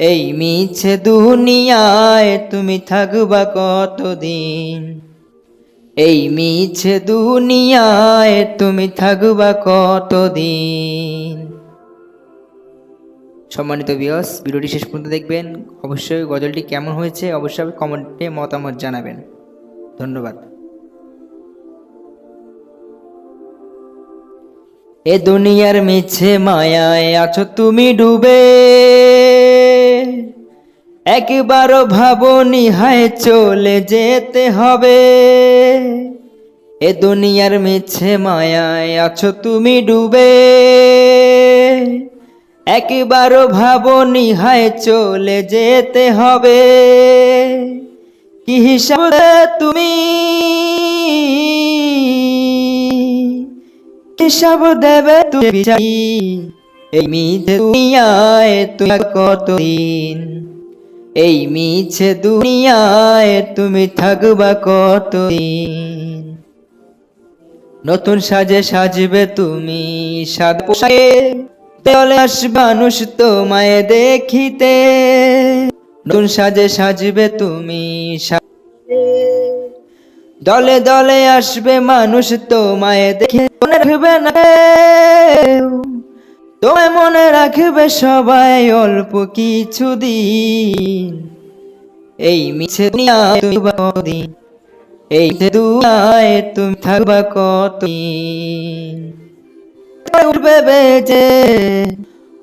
এই মিছে দুনিয়ায় তুমি থাকবা কতদিন? এই মিছে দুনিয়ায় তুমি থাকবা কতদিন? সম্মানিত বিয়স ভিডিওটি শেষ পর্যন্ত দেখবেন। অবশ্যই গজলটি কেমন হয়েছে অবশ্যই কমেন্টে মতামত জানাবেন। ধন্যবাদ। এ দুনিয়ার মিছে মায়ায় আছো তুমি ডুবে। একবারও ভাবনি হায় চলে যেতে হবে। এ দুনিয়ার মিছে মায়ায় আছো তুমি ডুবে। একবারও ভাবনি হায় চলে যেতে হবে। কি হিসাবে তুমি? হিসাব দেবে তুমি? এই মিছে দুনিয়ায় তুমি কতদিন? এই মিছে দুনিয়ায় তুমি থাকবা কতদিন? নতুন সাজে সাজবে তুমি সাদ পোশাকে দেওয়ালে আসবে মানুষ তোমায় দেখিতে। নতুন সাজে সাজবে তুমি দলে দলে আসবে মানুষ তোমায় দেখে মনে রাখবে না। তোমায় মনে রাখবে সবাই অল্প কিছু দিন। এই মিছে কতদিন? এই মিছে দুনিয়ায় তুমি থাকবা কতদিন? উঠবে বেজে,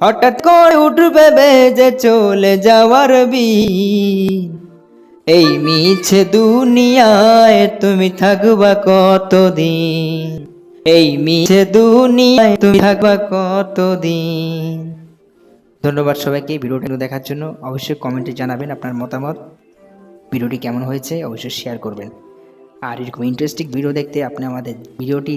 হঠাৎ করে উঠবে বেজে চলে যাওয়ার বি এই মিছে দুনিয়ায় তুমি থাকবা কতদিন? এই মিছে দুনিয়ায় তুমি থাকবা কতদিন? ধন্যবাদ সবাইকে ভিডিওটি দেখার জন্য। অবশ্যই কমেন্টে জানাবেন আপনার মতামত। ভিডিওটি কেমন হয়েছে? অবশ্যই শেয়ার করবেন। আর এরকম ইন্টারেস্টিং ভিডিও দেখতে আপনি আমাদের ভিডিওটি